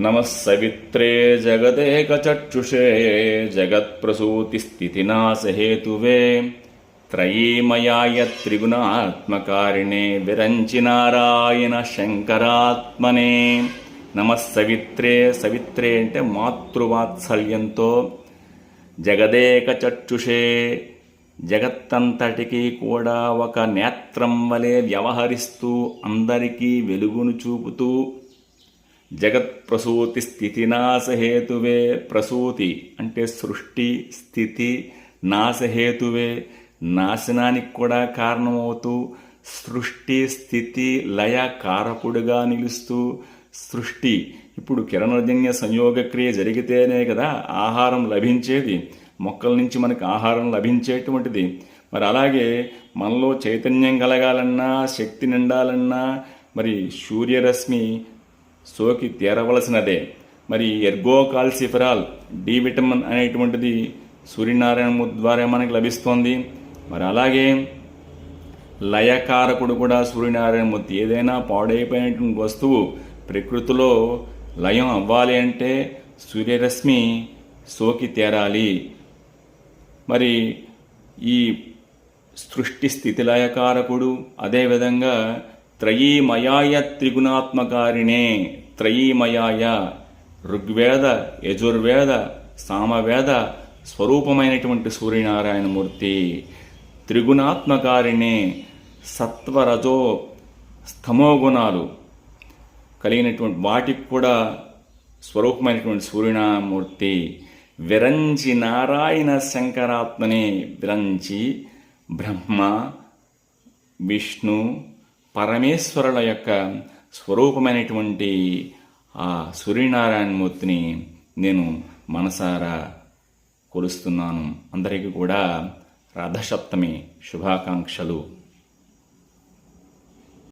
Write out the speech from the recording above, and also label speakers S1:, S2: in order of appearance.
S1: నమः సవిత్రే జగదేకచక్షుషే జగత్ప్రసూతిస్థితినాశహేతువే త్రయీమయాయ త్రిగుణాత్మకారిణే విరంచి నారాయణ శంకరాత్మనే నమः సవిత్రే సవిత్రే అంటే మాతృవాత్సల్యంతో జగదేక చక్షుషే జగత్తంతటికి కూడా ఒక నేత్రం వలె వ్యవహరిస్తూ అందరికీ వెలుగును చూపుతూ జగత్ ప్రసూతి స్థితి నాశహేతువే ప్రసూతి అంటే సృష్టి స్థితి నాశహేతువే. నాశనానికి కూడా కారణమవుతూ సృష్టి స్థితి లయ కారకుడుగా నిలుస్తూ సృష్టి. ఇప్పుడు కిరణజన్య సంయోగక్రియ జరిగితేనే కదా ఆహారం లభించేది. మొక్కల నుంచి మనకు ఆహారం లభించేటువంటిది. మరి అలాగే మనలో చైతన్యం కలగాలన్నా శక్తి నిండాలన్నా మరి సూర్యరశ్మి సోకి తీరవలసినదే. మరి ఎర్గో కాల్సిఫరాల్ డి విటమిన్ అనేటువంటిది సూర్యనారాయణ ద్వారా మనకి లభిస్తోంది. మరి అలాగే లయకారకుడు కూడా సూర్యనారాయణమూర్తి ఏదైనా పాడైపోయినటువంటి వస్తువు ప్రకృతిలో లయం అవ్వాలి అంటే సూర్యరశ్మి సోకి తేరాలి. మరి ఈ సృష్టి స్థితి లయకారకుడు అదేవిధంగా త్రయీమయాయ త్రిగుణాత్మకారిణే. త్రయీమయాయ ఋగ్వేద యజుర్వేద సామవేద స్వరూపమైనటువంటి సూర్యనారాయణమూర్తి. త్రిగుణాత్మకారిణే సత్వరజో స్తమోగుణాలు కలిగినటువంటి వాటికి కూడా స్వరూపమైనటువంటి సూర్యనామూర్తి విరంచి నారాయణ శంకరాత్మనే. విరంచి బ్రహ్మ విష్ణు పరమేశ్వరుల యొక్క స్వరూపమైనటువంటి ఆ సూర్యనారాయణమూర్తిని నేను మనసారా కొలుస్తున్నాను. అందరికీ కూడా రథసప్తమి శుభాకాంక్షలు.